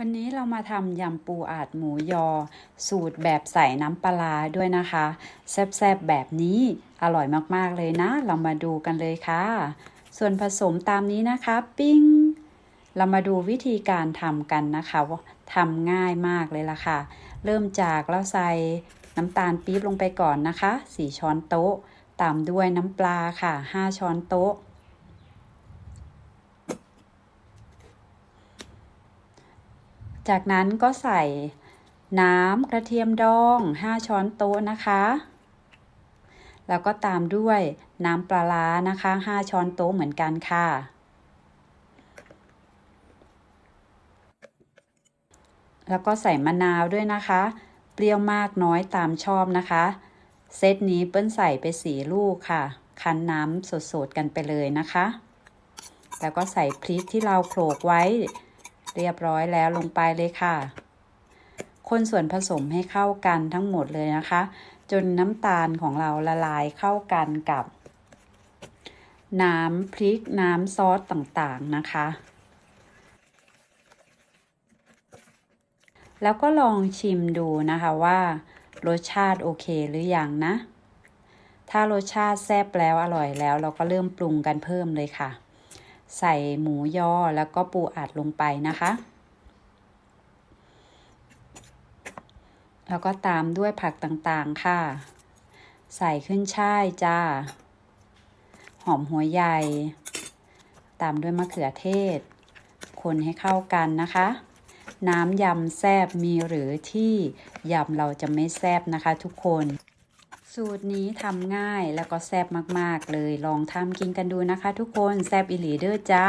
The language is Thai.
วันนี้เรามาทำยำปูอาดหมูยอ สูตรแบบใส่น้ำปลาด้วยนะคะ แซ่บๆแบบนี้อร่อยมากๆเลยนะ เรามาดูกันเลยค่ะ ส่วนผสมตามนี้นะคะ ปิ้ง เรามาดูวิธีการทำกันนะคะว่าทำง่ายมากเลยล่ะค่ะ เริ่มจากเราใส่น้ำตาลปี๊บลงไปก่อนนะคะ 4 ช้อนโต๊ะ ตามด้วยน้ำปลาค่ะ 5 ช้อนโต๊ะ จากนั้นก็ใส่น้ำกระเทียมดอง 5 ช้อนโต๊ะนะคะ แล้วก็ตามด้วยน้ำปลาร้านะคะ 5 ช้อนโต๊ะเหมือนกันค่ะ แล้วก็ใส่มะนาวด้วยนะคะ เปรี้ยวมากน้อยตามชอบนะคะ เซตนี้เปิ้ลใส่ไปสีลูกค่ะ คั้นน้ำสดๆกันไปเลยนะคะ แล้วก็ใส่พริกที่เราโขลกไว้ เรียบร้อยแล้วลงไปเลยค่ะ คนส่วนผสมให้เข้ากันทั้งหมดเลยนะคะ จนน้ำตาลของเราละลายเข้ากันกับ น้ำพริกน้ำซอสต่างๆนะคะแล้วก็ลองชิมดูนะคะว่า รสชาติโอเคหรืออยังนะ ถ้ารสชาติแซ่บแล้วอร่อยแล้ว เราก็เริ่มปรุงกันเพิ่มเลยค่ะ ใส่หมูยอแล้วก็ปูอัดลงไปนะคะ แล้วก็ตามด้วยผักต่างๆค่ะ ใส่ขึ้นช่ายจ้า หอมหัวใหญ่ ตามด้วยมะเขือเทศ คนให้เข้ากันนะคะ น้ำยำแซบมีหรือที่ยำเราจะไม่แซบนะคะทุกคน สูตรนี้ทำง่ายแล้วก็แซ่บมาก ๆ เลยลองทำกินกันดูนะคะทุกคน แซ่บอิหลีเดอร์จ้า